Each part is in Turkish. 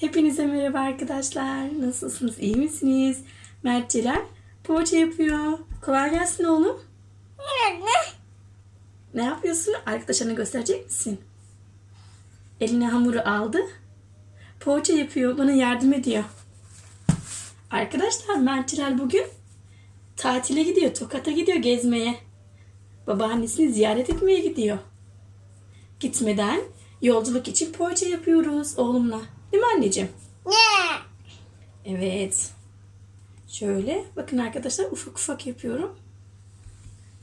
Hepinize merhaba arkadaşlar. Nasılsınız? İyi misiniz? Mert Celal poğaça yapıyor. Kolay gelsin oğlum. Ne yapıyorsun? Arkadaşlarına gösterecek misin? Eline hamuru aldı. Poğaça yapıyor. Bana yardım ediyor. Arkadaşlar Mert Celal bugün tatile gidiyor. Tokat'a gidiyor gezmeye. Babaannesini ziyaret etmeye gidiyor. Gitmeden yolculuk için poğaça yapıyoruz oğlumla. Değil mi anneciğim? Ne? Evet. Şöyle bakın arkadaşlar ufak ufak yapıyorum.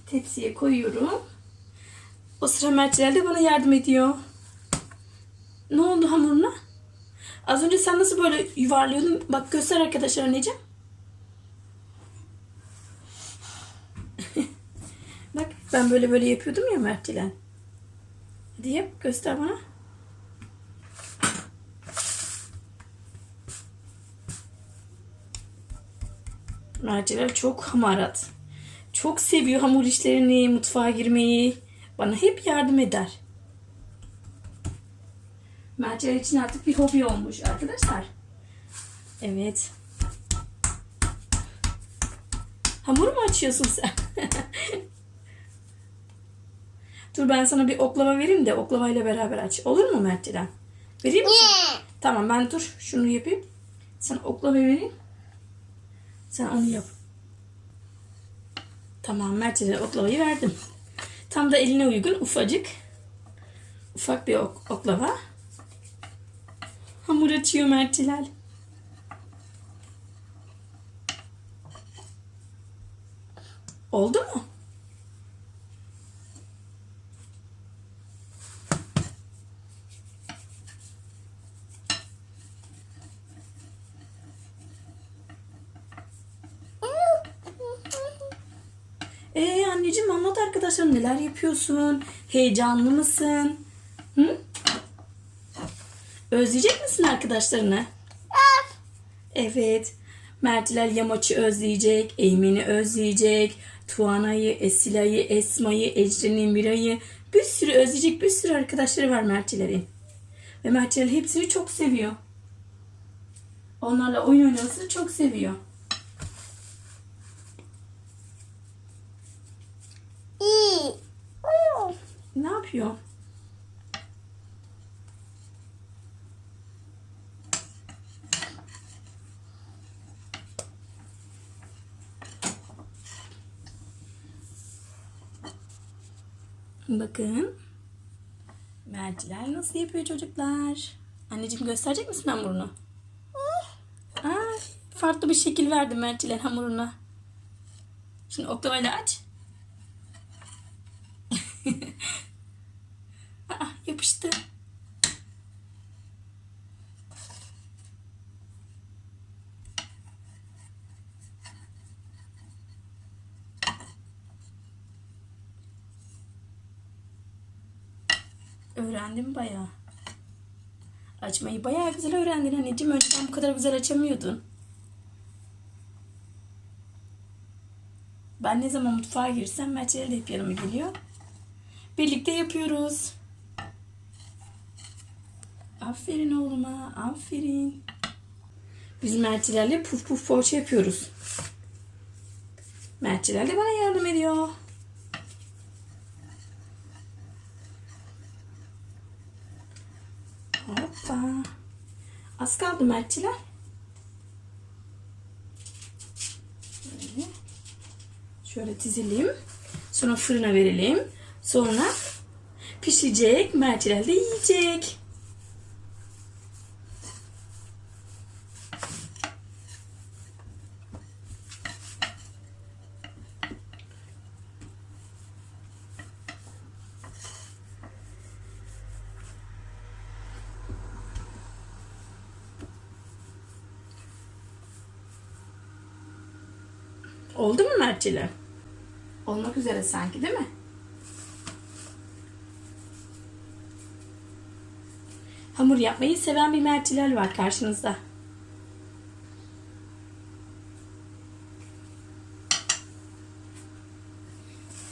Tepsiye koyuyorum. O sıra Mertçiler de bana yardım ediyor. Ne oldu hamuruna? Az önce sen nasıl böyle yuvarlıyordun? Bak göster arkadaşlar anneciğim. Bak ben böyle böyle yapıyordum ya Mertçiler. Hadi yap göster bana. Merceler çok hamarat. Çok seviyor hamur işlerini, mutfağa girmeyi. Bana hep yardım eder. Merceler için artık bir hobi olmuş arkadaşlar. Evet. Hamur mu açıyorsun sen? Dur ben sana bir oklava vereyim de oklavayla beraber aç. Olur mu Mert'ciğim? Vereyim mi? sana? Tamam ben dur şunu yapayım. Sen oklava vereyim. Sen onu yap. Tamam Mert'e oklavayı verdim. Tam da eline uygun ufacık. Ufak bir ok- oklava. Hamur açıyor Mert'ciler. Oldu mu? Ee anneciğim anlat arkadaşlarım neler yapıyorsun? Heyecanlı mısın? Hı? Özleyecek misin arkadaşlarını? Evet. Mertilal Yamaç'ı özleyecek, Eymen'i özleyecek, Tuana'yı, Esila'yı, Esma'yı, Ecren'i, Mira'yı bir sürü özleyecek bir sürü arkadaşları var Mertiler'in. Ve Mertilal hepsini çok seviyor. Onlarla oyun oynamasını çok seviyor. İyi. Ne yapıyor? Bakın. Merciler nasıl yapıyor çocuklar? Anneciğim gösterecek misin hamurunu? Aa, farklı bir şekil verdim merciler hamuruna. Şimdi oklavayla aç. Yapıştı. Öğrendim bayağı. Açmayı bayağı güzel öğrendin anneciğim. Önceden bu kadar güzel açamıyordun. Ben ne zaman mutfağa girsem Mertçeler de hep yanıma geliyor. Birlikte yapıyoruz. Aferin oğluma, aferin. Biz Mertçilerle puf puf poğaça yapıyoruz. Mertçiler de bana yardım ediyor. Hoppa. Az kaldı Mertçiler. Böyle. Şöyle dizelim. Sonra fırına verelim. Sonra pişecek. Mertçiler de yiyecek. Oldu mu Mertçiler? Olmak üzere sanki değil mi? Hamur yapmayı seven bir Mertçiler var karşınızda.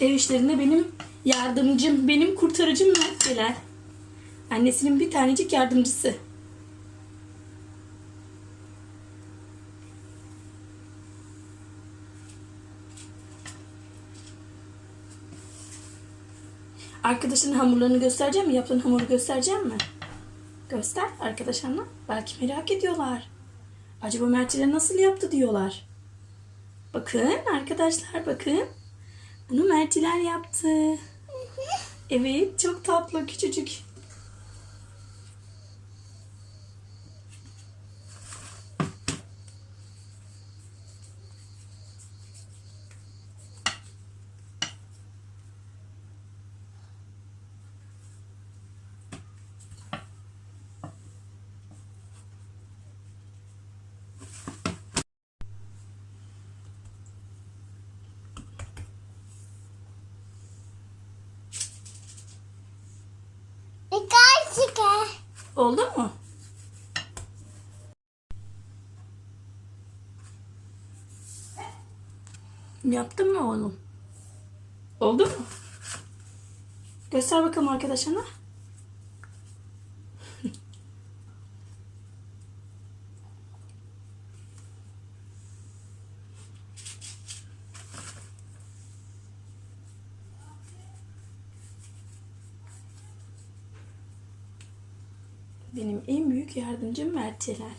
Ev işlerinde benim yardımcım, benim kurtarıcım Mertçiler. Annesinin bir tanecik yardımcısı. Arkadaşın hamurlarını göstereceğim mi? Yaptığın hamuru göstereceğim mi? Göster arkadaşlarına. Belki merak ediyorlar. Acaba Mert'ler nasıl yaptı diyorlar. Bakın arkadaşlar bakın. Bunu Mert'ler yaptı. Evet çok tatlı küçücük. Birkaç çıkar. Oldu mu? Yaptın mı oğlum? Oldu mu? Göster bakalım arkadaşına. Benim en büyük yardımcım Mert Celal.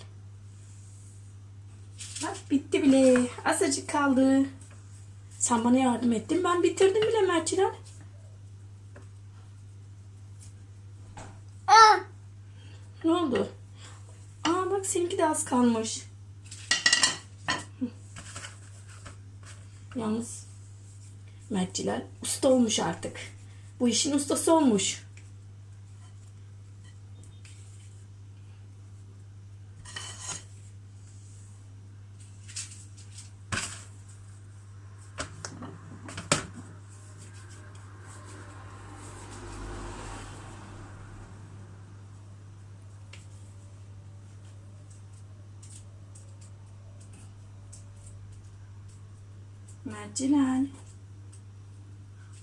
Bak bitti bile. Azıcık kaldı. Sen bana yardım ettin. Ben bitirdim bile Mert Celal. Aa, Ne oldu? Aa bak seninki de az kalmış. Yalnız Mert Celal usta olmuş artık. Bu işin ustası olmuş. Mert Celal.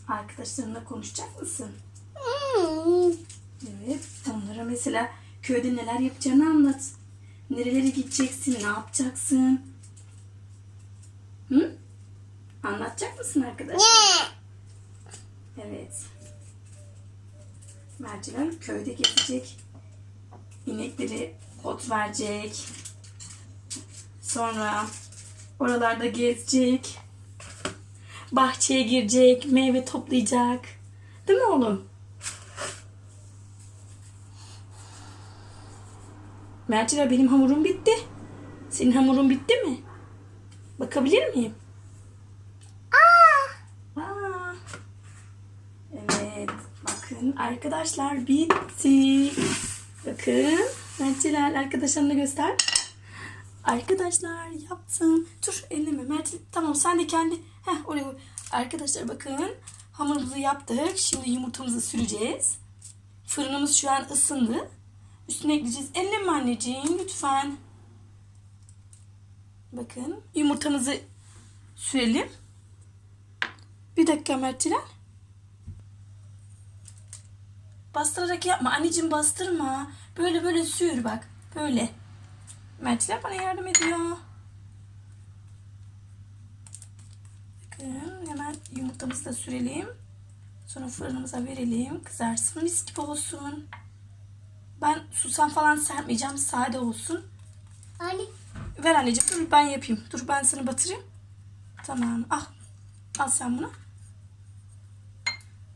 Arkadaşlarınla konuşacak mısın? hmm, Evet. Onlara mesela köyde neler yapacağını anlat. Nerelere gideceksin, ne yapacaksın? Hı? Anlatacak mısın arkadaşlar? ne? Evet. Merciler köyde gezecek. İnekleri ot verecek. Sonra oralarda gezecek. Bahçeye girecek, meyve toplayacak. Değil mi oğlum? Merciler benim hamurum bitti. Senin hamurun bitti mi? Bakabilir miyim? Aa, Aa. Evet. Bakın arkadaşlar bitti. Bakın. Mertçiler arkadaşlarına göster. Arkadaşlar yaptım. Dur elleme Mert. Tamam sen de kendi. Heh oraya. Arkadaşlar bakın. Hamurumuzu yaptık. Şimdi yumurtamızı süreceğiz. Fırınımız şu an ısındı. Üstüne ekleyeceğiz. Elleme anneciğim lütfen. Bakın yumurtamızı sürelim. Bir dakika Mertçiler. Bastırarak yapma. Anneciğim bastırma. Böyle böyle sür bak. Böyle. Mertçiler bana yardım ediyor. Bakın hemen yumurtamızı da sürelim. Sonra fırınımıza verelim. Kızarsın. Mis gibi olsun. Ben susam falan sermeyeceğim. Sade olsun. hani Ver anneciğim. Dur ben yapayım. Dur ben sana batırayım. Tamam. Al. Al sen bunu.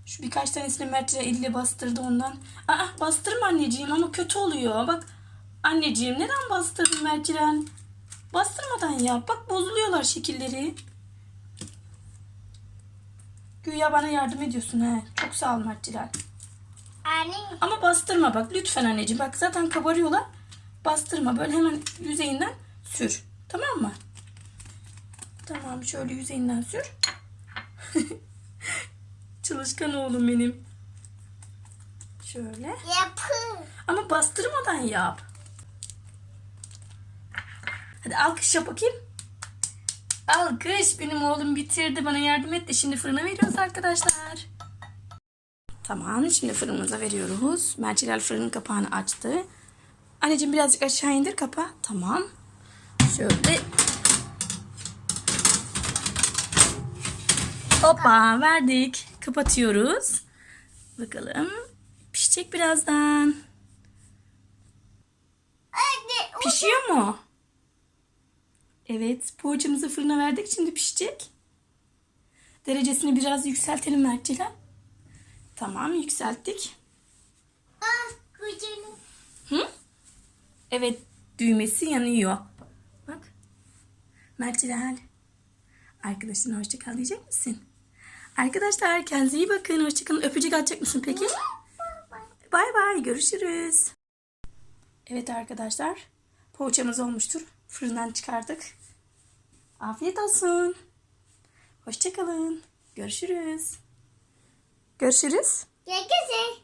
Şu birkaç tanesini Mert'le elle bastırdı ondan. Aa bastırma anneciğim ama kötü oluyor. Bak anneciğim neden bastırdın Mert'cilen? Bastırmadan yap. Bak bozuluyorlar şekilleri. Güya bana yardım ediyorsun he. Çok sağ ol Mert'cilen. anne Ama bastırma bak lütfen anneciğim. Bak zaten kabarıyorlar. Bastırma böyle hemen yüzeyinden sür. Tamam mı? Tamam şöyle yüzeyinden sür. Çalışkan oğlum benim. Şöyle. yapı. Ama bastırmadan yap. Hadi alkış yap bakayım. Alkış. Benim oğlum bitirdi. Bana yardım etti. Şimdi fırına veriyoruz arkadaşlar. Tamam. Şimdi fırınımıza veriyoruz. Merçelal fırının kapağını açtı. Anneciğim birazcık aşağı indir kapağı. Tamam. Şöyle. Hoppa verdik. Kapatıyoruz. Bakalım. Pişecek birazdan. Pişiyor mu? Evet. Poğaçamızı fırına verdik. Şimdi pişecek. Derecesini biraz yükseltelim Mertciler. Tamam yükselttik. Ah kucağına. Hı? Evet düğmesi yanıyor. Bak. Mertciler. Arkadaşlarına hoşça kal diyecek misin? Arkadaşlar kendinize iyi bakın. Hoşça kalın. Öpücük atacak mısın peki? Bay bay. Görüşürüz. Evet arkadaşlar. Poğaçamız olmuştur. Fırından çıkardık. Afiyet olsun. Hoşça kalın. Görüşürüz. Görüşürüz. Güzel.